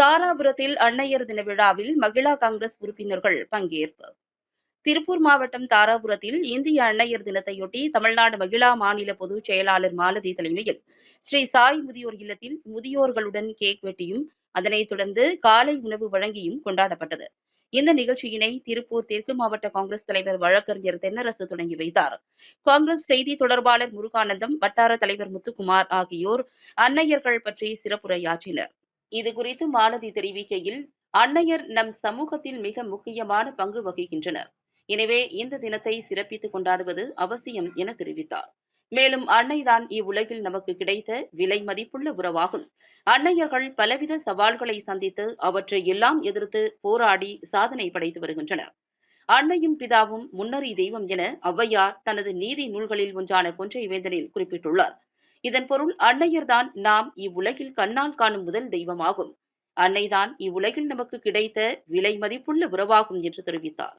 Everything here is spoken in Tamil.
தாராபுரத்தில் அன்னையர் தின விழாவில் மகிழா காங்கிரஸ் உறுப்பினர்கள் பங்கேற்பு. திருப்பூர் மாவட்டம் தாராபுரத்தில் இந்திய அன்னையர் தினத்தையொட்டி தமிழ்நாடு மகிழா மாநில பொதுச் செயலாளர் மாலதி தலைமையில் ஸ்ரீ சாய் முதியோர் இல்லத்தில் முதியோர்களுடன் கேக் வெட்டியும் அதனைத் தொடர்ந்து காலை உணவு வழங்கியும் கொண்டாடப்பட்டது. இந்த நிகழ்ச்சியினை திருப்பூர் தெற்கு மாவட்ட காங்கிரஸ் தலைவர் வழக்கறிஞர் தென்னரசு தொடங்கி வைத்தார். காங்கிரஸ் செய்தி தொடர்பாளர் முருகானந்தம் வட்டார தலைவர் முத்துக்குமார் ஆகியோர் அன்னையர்கள் பற்றி சிறப்புரையாற்றினர். இது குறித்து மாலதி தெரிவிக்கையில் அன்னையர் நம் சமூகத்தில் மிக முக்கியமான பங்கு வகிக்கின்றனர். எனவே இந்த தினத்தை சிறப்பித்து கொண்டாடுவது அவசியம் என தெரிவித்தார். மேலும் அன்னைதான் இவ்வுலகில் நமக்கு கிடைத்த விலை மதிப்புள்ள உறவாகும். அன்னையர்கள் பலவித சவால்களை சந்தித்து அவற்றை எல்லாம் எதிர்த்து போராடி சாதனை படைத்து வருகின்றனர். அன்னையும் பிதாவும் முன்னறி தெய்வம் என ஔவையார் தனது நீதி நூல்களில் ஒன்றான கொன்றை வேந்தனில் குறிப்பிட்டுள்ளார். இதன் பொருள் அன்னையர்தான் நாம் இவ்வுலகில் கண்ணால் காணும் முதல் தெய்வமாகும். அன்னைதான் இவ்வுலகில் நமக்கு கிடைத்த விலை மதிப்புள்ள உறவாகும் என்று தெரிவித்தார்.